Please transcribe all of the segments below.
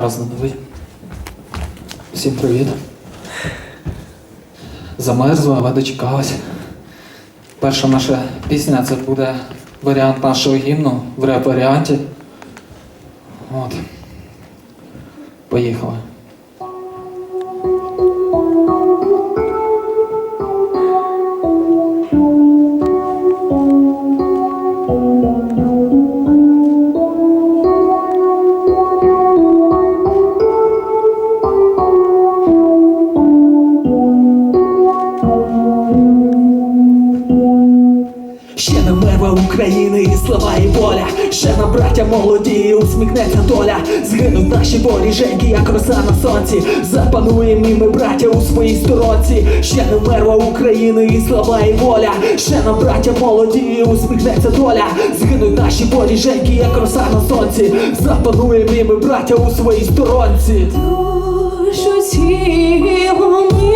Раз на новий. Всім привіт. Замерзла, але дочекалась. Перша наша пісня це буде варіант нашого гімну в реп-варіанті. От. Поїхали. І слава і воля. Ще нам браття молоді, усміхнеться доля. Згинуть наші воріженьки, як роса на сонці. Запануємо і браття, у своїй сторонці. Ще не мерва України і слава і воля. Ще нам браття молоді, усміхнеться доля. Згинуть наші воріженьки, як роса на сонці. Запануємо і браття, у своїй сторонці. Душу тіло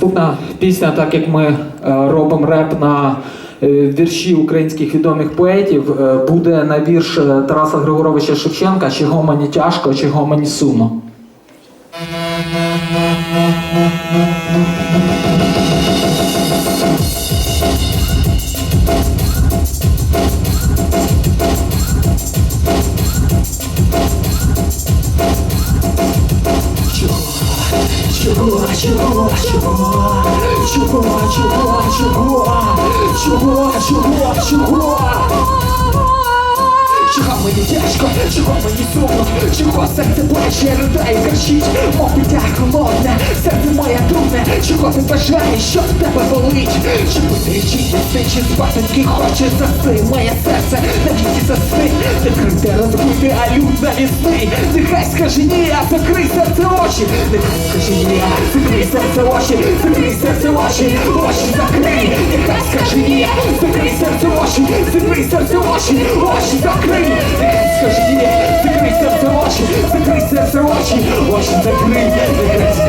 наступна пісня, так як ми е, робимо реп на е, вірші українських відомих поетів, е, буде на вірш Тараса Григоровича Шевченка Чого мені тяжко, чого мені сумно. Чого, чого, чого? Мені тяжко, чого мені сумно, чого серце плаче, ридає, кричить, мов дитя холодне, серце моє трудне, чого ти бажаєш, що в тебе болить? Посвідчить ти, чи спасеньки хоче заси, моє серце, навіть заси, не крите а люд нехай скажи ні, а закрий серце очі, нехай скажи ні, закрий серце очі, закрий серце очі, очі закрий, нехай скажи ні, закрий серце очі, закрий серце очі, очі закрий, нехай скажи ні, закрий серце очі, закрий серце очі, очі закрий, нехай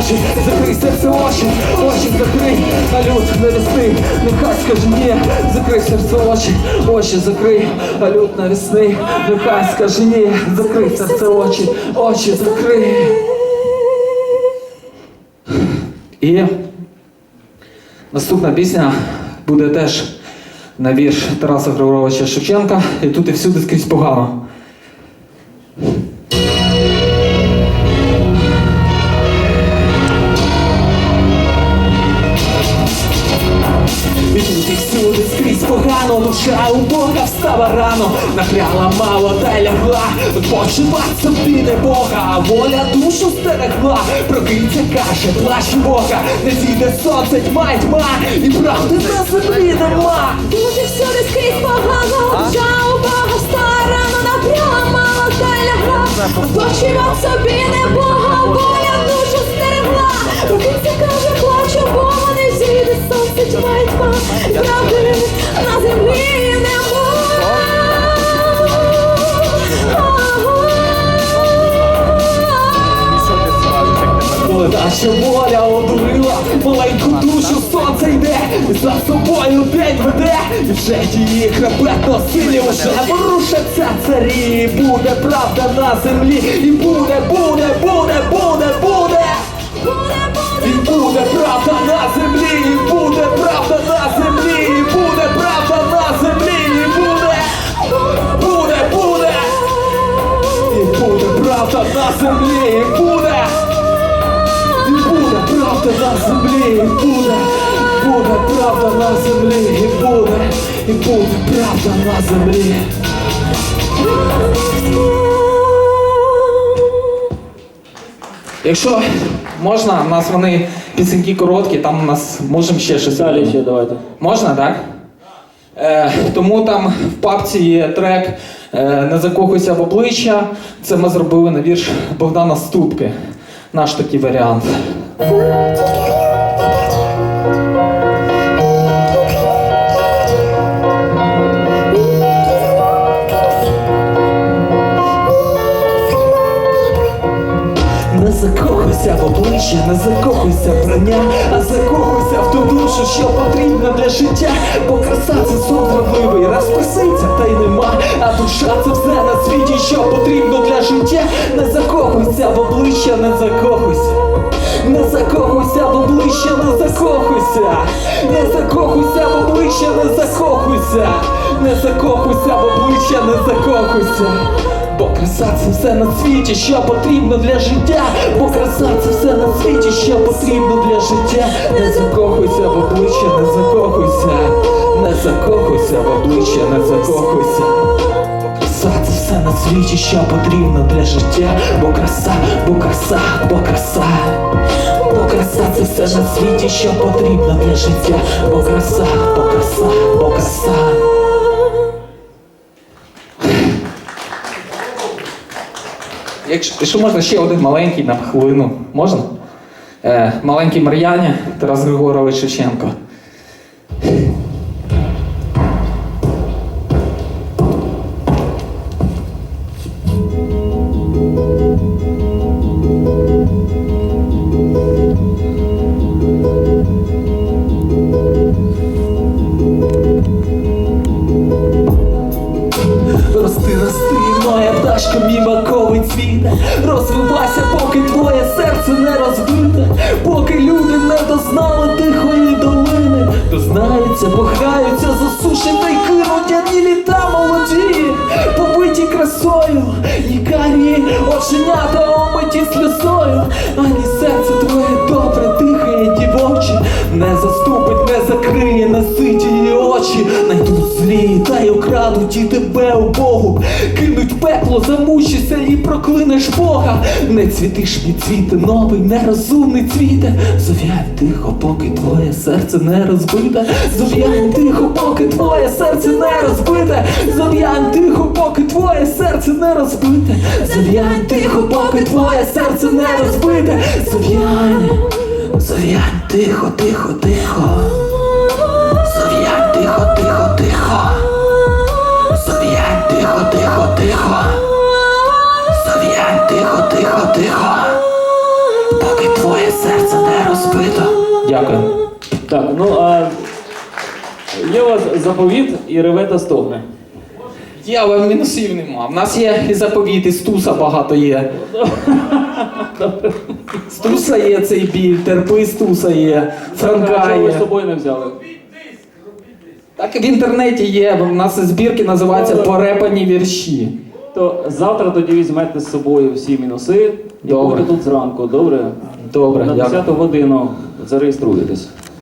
очі, закрий серце очі, очі закрий, а люд навісний, нехай скажи ні, закрий серце очі, очі закрий, а люд навісний, нехай скажи ні, закрий серце очі, очі закрий. І наступна пісня буде теж на вірш Тараса Григоровича Шевченка. І тут і всюди скрізь погано. У Бога встала рано, напряла мало та лягла, почувать собі не Бога, а воля душу стерегла, прокинься, каже, плач Бога, не зійде сонце, тьма й тьма, і правди на землі нема. Дуже всюди скрізь погано, душа у Бога старано, напряла мало та лягла. Почував собі не Бога, Наша воля одурила маленьку душу сонце йде, і за собою день веде, і вже її хребетно силі вже порушаться царі, буде правда на землі, і буде, буде, буде, буде, буде. Правда на землі, і буде, і буде правда на землі. Якщо можна, у нас вони пісеньки короткі, там у нас можемо ще щось. Далі ще давайте. Можна, так? Е, тому там в папці є трек е, Не закохуйся в обличчя. Це ми зробили на вірш Богдана Ступки. Наш такий варіант. Це зрадливий, розписиться, та й нема. А душа це все на світі, що потрібно для життя. Не закохуйся в обличчя, не закохуйся. Не закохуйся в обличчя, не закохуйся. Не закохуйся в обличчя, не закохуйся. Не закохуйся в обличчя, не закохуйся. Бо краса це все на світі, що потрібно для життя. Бо краса це все на світі, що потрібно для життя. Не закохуйся в обличчя, не закохуйся. Не закохуйся в обличчя, не закохуйся. Краса це все на світі, що потрібно для життя. Бо краса, бо краса, бо краса. Бо краса це все на світі, що потрібно для життя. Бо краса, бо краса, бо краса. Якщо, якщо можна ще один маленький на хвилину. Можна? Е, маленький Мар'яня Тарас Григорович Шевченко. Мій маковий цвіте Розвивайся, поки твоє серце не розбите Поки люди не дознали тихої долини. Дознаються, похаються, засушать та й кинуть Ані літа молоді, побиті красою Нікарі оченята омиті сльозою. Ані серце твоє добре дихає, дівоче. Не заступить, не закриє наситі очі. Найдуть злі та й і тебе у Богу Кинуть пекло, замучишся і проклинеш Бога. Не цвітиш мій цвіте, новий, нерозумний цвіте. Зов'янь тихо, поки твоє серце не розбите. Зов'янь тихо, поки твоє серце не розбите. Зов'янь тихо, поки твоє серце не розбите. Зов'янь тихо, поки твоє серце не розбите. Зов'янь, зов'янь тихо, тихо, тихо. Сов'янь, тихо, тихо, тихо. Тихо, тихо, тихо. Сов'янь, тихо, тихо, тихо. Поки твоє серце не розбито. Дякую. Так, ну а є у вас заповіт і реве та стогне. Є, але мінусів нема. В нас є і заповіт, і стуса багато є. Стуса є цей біль, терпи стуса є, Франка Чого ви з собою не взяли? Так в інтернеті є, у нас збірки називаються Порепані вірші. То завтра тоді візьмете з собою всі мінуси і Добре. будете тут зранку, добре? Добре, На дякую. 10 годину зареєструєтесь.